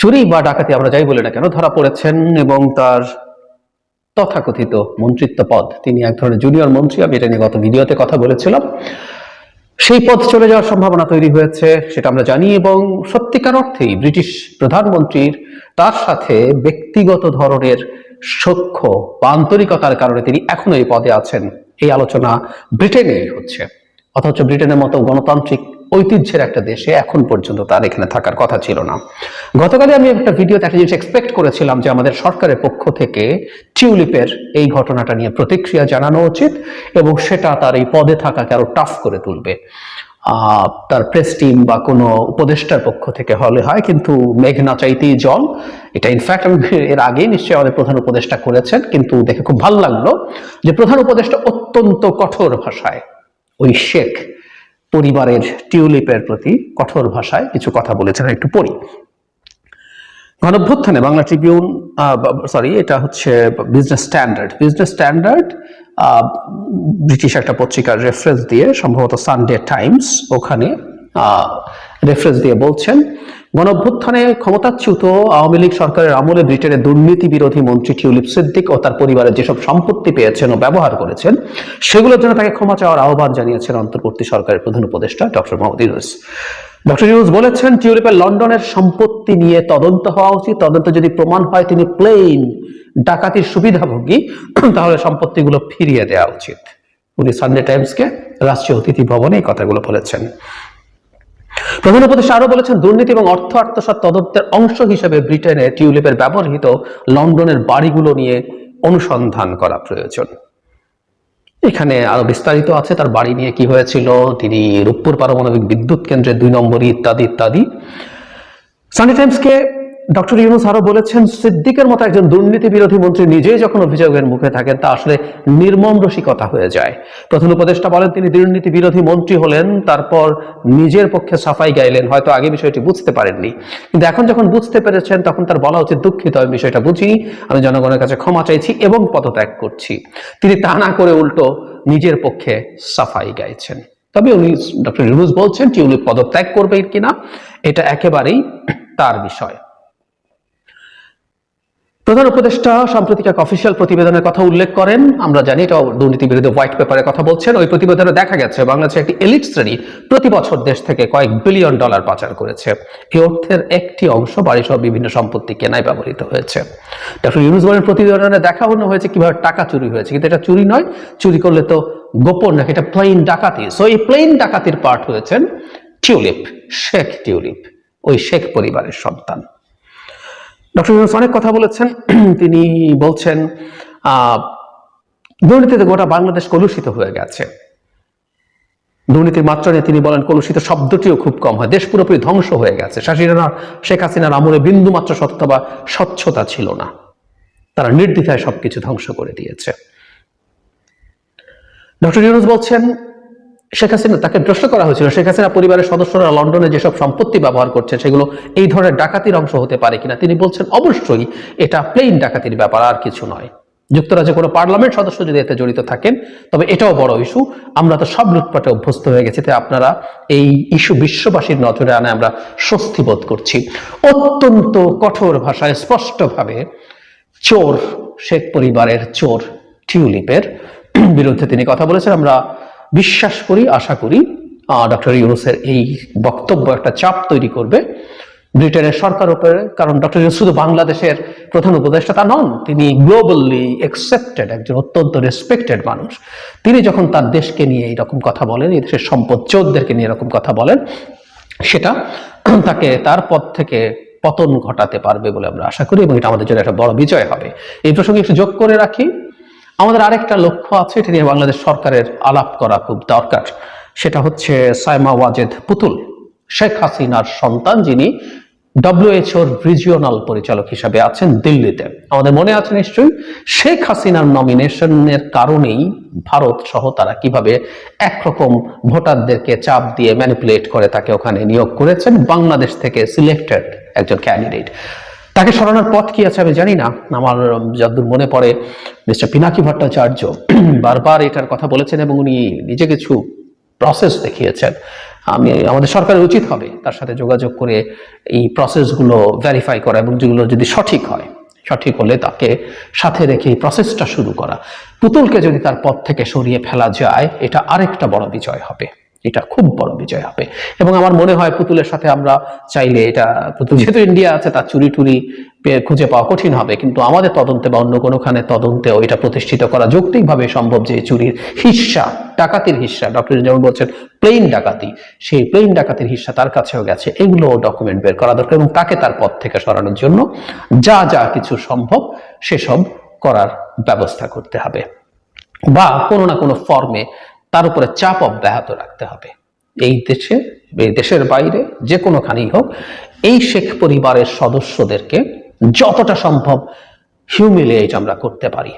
চুরি বা ডাকাতি আমরা যাই বলি না কেন, ধরা পড়েছেন এবং তার তথাকথিত মন্ত্রিত্ব পদ। তিনি এক ধরনের জুনিয়র মন্ত্রী, আমি এটা নিয়ে গত ভিডিওতে কথা বলেছিলাম। সেই পদ চলে যাওয়ার সম্ভাবনা তৈরি হয়েছে, সেটা আমরা জানি এবং সত্যিকার অর্থেই ব্রিটিশ প্রধানমন্ত্রীর তার সাথে ব্যক্তিগত ধরনের সখ্য বা আন্তরিকতার কারণে তিনি এখনও এই পদে আছেন। এই আলোচনা ব্রিটেনেই হচ্ছে। অথচ ব্রিটেনের মতো গণতান্ত্রিক ঐতিহ্যের একটা দেশে এখন পর্যন্ত তার এখানে থাকার কথা ছিল না। গতকালে আমি একটা ভিডিওতে একটা জিনিস এক্সপেক্ট করেছিলাম যে আমাদের সরকারের পক্ষ থেকে টিউলিপের এই ঘটনাটা নিয়ে প্রতিক্রিয়া জানানো উচিত এবং সেটা তার এই পদে থাকাকে আরও টাফ করে তুলবে। তার প্রেস টিম বা কোনো উপদেষ্টার পক্ষ থেকে হলে হয়, কিন্তু মেঘ না চাইতেই জল। এটা ইনফ্যাক্ট আমি এর আগেই নিশ্চয়ই আমাদের প্রধান উপদেষ্টা করেছেন, কিন্তু দেখে খুব ভালো লাগল যে প্রধান উপদেষ্টা অত্যন্ত কঠোর ভাষায়, ওই শেখ পরিবারের টিউলিপের প্রতি কঠোর ভাষায় কিছু কথা বলেছেন, একটু পড়ি। গণভ্যুত্থানে বাংলা ট্রিবিউন সরি এটা হচ্ছে Business Standard Business Standard British একটা পত্রিকার রেফারেন্স দিয়ে সম্ভবত সানডে টাইমস ওখানে রেফারেন্স দিয়ে বলছেন, গণভ্যুত্থানে ক্ষমতাচ্যুত আওয়ামী লীগ সরকারের আমলে ব্রিটেনের দুর্নীতি বিরোধী মন্ত্রী টিউলিপ সিদ্দিক ও তার পরিবারের যেসব সম্পত্তি পেয়েছেন ও ব্যবহার করেছেন, সেগুলোর জন্য তাকে ক্ষমা চাওয়ার আহ্বান জানিয়েছেন অন্তর্বর্তী সরকারের প্রধান উপদেষ্টা ডক্টর মোহাম্মদ ইউনুস। ডক্টর ইউনুস বলেছেন, টিউলিপের লন্ডনের সম্পত্তি নিয়ে তদন্ত হওয়া উচিত। তদন্ত যদি প্রমাণ হয় তিনি প্লেন ডাকাতির সুবিধাভোগী, তাহলে সম্পত্তিগুলো ফিরিয়ে দেওয়া উচিত। উনি সানডে টাইমসকে রাষ্ট্রীয় অতিথি ভবনে এই কথাগুলো বলেছেন। প্রধান উপদেষ্টা আরও বলেছেন, দুর্নীতি এবং অর্থ আত্মসাত তদন্তের অংশ হিসেবে ব্রিটেনে টিউলিপের ব্যবহৃত লন্ডনের বাড়িগুলো নিয়ে অনুসন্ধান করা প্রয়োজন। এখানে আরও বিস্তারিত আছে তার বাড়ি নিয়ে কি হয়েছিল, তিনি রূপপুর পারমাণবিক বিদ্যুৎ কেন্দ্রে দুই নম্বরই ইত্যাদি ইত্যাদি। সানি টাইমসকে ডক্টর ইউনুস আরও বলেছেন, সিদ্দিকের মতো একজন দুর্নীতি বিরোধী মন্ত্রী নিজেই যখন অভিযোগের মুখে থাকেন, তা আসলে নির্মম রসিকতা হয়ে যায়। প্রধান উপদেষ্টা বলেন, তিনি দুর্নীতি বিরোধী মন্ত্রী হলেন, তারপর নিজের পক্ষে সাফাই গাইলেন, হয়তো আগে বিষয়টি বুঝতে পারেননি। কিন্তু এখন যখন বুঝতে পেরেছেন, তখন তার বলা উচিত, দুঃখিত, আমি বিষয়টা বুঝি, আমি জনগণের কাছে ক্ষমা চাইছি এবং পদত্যাগ করছি। তিনি তা না করে উল্টো নিজের পক্ষে সাফাই গাইছেন। তবে উনি ডক্টর ইউনুস বলছেন, টিউলিপ পদত্যাগ করবে কিনা, এটা একেবারেই তার বিষয়। প্রধান উপদেষ্টা সাম্প্রতিক এক অফিসিয়াল প্রতিবেদনের কথা উল্লেখ করেন। আমরা জানি এটা দুর্নীতি বিরোধী হোয়াইট পেপারের কথা বলছেন। ওই প্রতিবেদনে দেখা গেছে, বাংলাদেশে একটি এলিট শ্রেণি প্রতি বছর দেশ থেকে কয়েক বিলিয়ন ডলার পাচার করেছে। এই অর্থের একটি অংশ বাড়ি সহ বিভিন্ন সম্পত্তি কেনায় ব্যবহৃত হয়েছে। ডক্টর ইউনুস বলেন, প্রতিবেদনে দেখা দেখানো হয়েছে কীভাবে টাকা চুরি হয়েছে, কিন্তু এটা চুরি নয়। চুরি করলে তো গোপন নাকি? এটা প্লেন ডাকাতি। সো এই প্লেন ডাকাতির পার্ট হয়েছেন টিউলিপ, শেখ টিউলিপ, ওই শেখ পরিবারের সন্তান। ডক্টর ইউনুস অনেক কথা বলেছেন। তিনি বলছেন দুর্নীতিতে গোটা বাংলাদেশ কলুষিত হয়ে গেছে। দুর্নীতির মাত্রা নিয়ে তিনি বলেন, কলুষিত শব্দটিও খুব কম হয়। দেশ পুরোপুরি ধ্বংস হয়ে গেছে। শাসিনা শেখ হাসিনার আমলে বিন্দু মাত্র সত্য বা স্বচ্ছতা ছিল না। তারা নির্দ্বিধায় সবকিছু ধ্বংস করে দিয়েছে। ডক্টর ইউনুস বলছেন শেখ হাসিনা তাকে প্রশ্ন করা হয়েছিল। শেখ হাসিনা পরিবারের সদস্যরা লন্ডনে যেসব সম্পত্তি ব্যবহার করছে সেগুলো এই ধরনের ডাকাতির অংশ হতে পারে কিনা, তিনি বলছেন অবশ্যই এটা প্লেন ডাকাতির ব্যাপার, আর কিছু নয়। যুক্তরাজ্যে কোনো পার্লামেন্ট সদস্য যদি এতে জড়িত থাকেন, তবে এটাও বড় ইস্যু আমরা তো সব লুটপাটে অভ্যস্ত হয়ে গেছি, তাই আপনারা এই ইস্যু বিশ্ববাসীর নজরে আনে, আমরা স্বস্তি বোধ করছি। অত্যন্ত কঠোর ভাষায় স্পষ্টভাবে চোর, শেখ পরিবারের চোর, টিউলিপের বিরুদ্ধে তিনি কথা বলেছেন। আমরা বিশ্বাস করি, আশা করি ডক্টর ইউনুসের এই বক্তব্য একটা চাপ তৈরি করবে। ব্রিটেনের সরকার উপরে, কারণ ডক্টর ইউনুস শুধু বাংলাদেশের প্রধান উপদেষ্টা তা নন, তিনি গ্লোবালি একসেপ্টেড একজন অত্যন্ত রেসপেক্টেড মানুষ। তিনি যখন তার দেশকে নিয়ে এইরকম কথা বলেন, এই দেশের সম্পদ চোরদেরকে নিয়ে এরকম কথা বলেন, সেটা তাকে তার পদ থেকে পতন ঘটাতে পারবে বলে আমরা আশা করি, এবং এটা আমাদের জন্য একটা বড় বিজয় হবে। এই প্রসঙ্গে একটু যোগ করে রাখি। আমাদের আরেকটা লক্ষ্য আছে, এটা নিয়ে বাংলাদেশ সরকারের আলাপ করা খুব দরকার। সেটা হচ্ছে সাইমা ওয়াজেদ পুতুল, শেখ হাসিনার সন্তান, যিনি ডব্লিউএইচওর রিজিওনাল পরিচালক হিসাবে আছেন দিল্লিতে। আমাদের মনে আছে নিশ্চয়ই, শেখ হাসিনার নমিনেশনের কারণেই ভারত সহ তারা কীভাবে একরকম ভোটারদেরকে চাপ দিয়ে ম্যানিপুলেট করে তাকে ওখানে নিয়োগ করেছেন, বাংলাদেশ থেকে সিলেক্টেড একজন ক্যান্ডিডেট তাকে সরানোর পথ কি আছে আমি জানি না। আমার যতদূর মনে পড়ে, মিস্টার পিনাকি ভট্টাচার্য বারবার এটার কথা বলেছেন এবং উনি নিজে কিছু প্রসেস দেখিয়েছেন। আমি, আমাদের সরকারের উচিত হবে তার সাথে যোগাযোগ করে এই প্রসেসগুলো ভেরিফাই করা এবং যেগুলো যদি সঠিক হয়, সঠিক হলে তাকে সাথে রেখে এই প্রসেসটা শুরু করা। পুতুলকে যদি তার পথ থেকে সরিয়ে ফেলা যায়, এটা আরেকটা বড় বিজয় হবে। এটা খুব বড় বিজয় হবে। এবং আমার মনে হয় পুতুলের সাথে আমরা চাইলে এটা, পুতুল যেহেতু ইন্ডিয়া আছে, তার চুরি টুরি খুঁজে পাওয়া কঠিন হবে। কিন্তু আমাদের তদন্তে বা অন্য কোনোখানে তদন্তেও এটা প্রতিষ্ঠিত করা যৌক্তিকভাবে সম্ভব যে চুরির হিস্সা, ডাকাতির হিস্সা ডক্টর যেমন বলছেন প্লেন ডাকাতি, সেই প্লেন ডাকাতির হিস্সা তার কাছেও গেছে। এগুলো ডকুমেন্ট বের করা দরকার এবং তাকে তার পথ থেকে সরানোর জন্য যা যা কিছু সম্ভব সেসব করার ব্যবস্থা করতে হবে। বা কোনো না কোনো ফর্মে তার উপরে চাপ অব্যাহত রাখতে হবে। এই দেশে, এই দেশের বাইরে যে কোনোখানেই হোক, এই শেখ পরিবারের সদস্যদেরকে যতটা সম্ভব হিউমিলিয়েট আমরা করতে পারি।